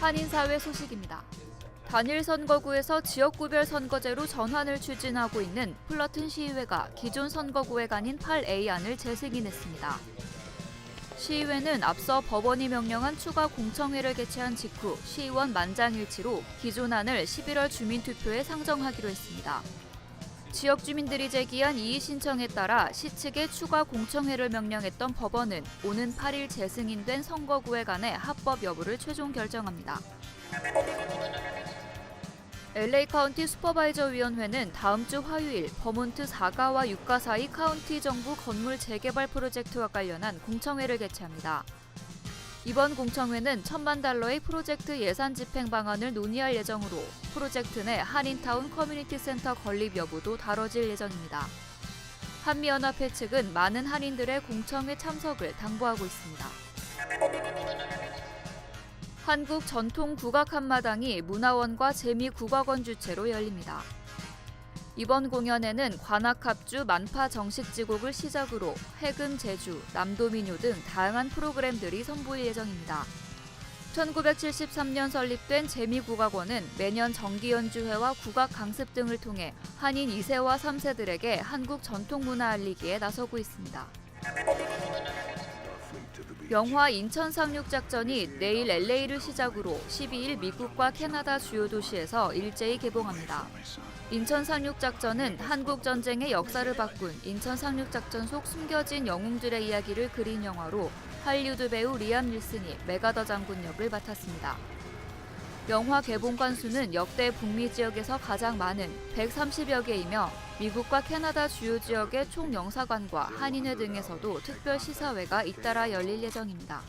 한인사회 소식입니다. 단일 선거구에서 지역구별 선거제로 전환을 추진하고 있는 플러튼 시의회가 기존 선거구에 가닌 8A안을 재승인했습니다. 시의회는 앞서 법원이 명령한 추가 공청회를 개최한 직후 시의원 만장일치로 기존 안을 11월 주민투표에 상정하기로 했습니다. 지역 주민들이 제기한 이의 신청에 따라 시 측에 추가 공청회를 명령했던 법원은 오는 8일 재승인된 선거구에 관해 합법 여부를 최종 결정합니다. LA 카운티 슈퍼바이저 위원회는 다음 주 화요일 버몬트 4가와 6가 사이 카운티 정부 건물 재개발 프로젝트와 관련한 공청회를 개최합니다. 이번 공청회는 천만 달러의 프로젝트 예산 집행 방안을 논의할 예정으로 프로젝트 내 한인타운 커뮤니티 센터 건립 여부도 다뤄질 예정입니다. 한미연합회 측은 많은 한인들의 공청회 참석을 당부하고 있습니다. 한국 전통 국악 한마당이 문화원과 재미국악원 주최로 열립니다. 이번 공연에는 관악합주 만파 정식지곡을 시작으로 해금 제주, 남도민요 등 다양한 프로그램들이 선보일 예정입니다. 1973년 설립된 재미국악원은 매년 정기연주회와 국악 강습 등을 통해 한인 2세와 3세들에게 한국 전통문화 알리기에 나서고 있습니다. 영화 인천 상륙 작전이 내일 LA를 시작으로 12일 미국과 캐나다 주요 도시에서 일제히 개봉합니다. 인천 상륙 작전은 한국 전쟁의 역사를 바꾼 인천 상륙 작전 속 숨겨진 영웅들의 이야기를 그린 영화로 할리우드 배우 리암 닐슨이 메가더 장군 역을 맡았습니다. 영화 개봉 관 수는 역대 북미 지역에서 가장 많은 130여 개이며 미국과 캐나다 주요 지역의 총 영사관과 한인회 등에서도 특별 시사회가 잇따라 열릴 예정입니다.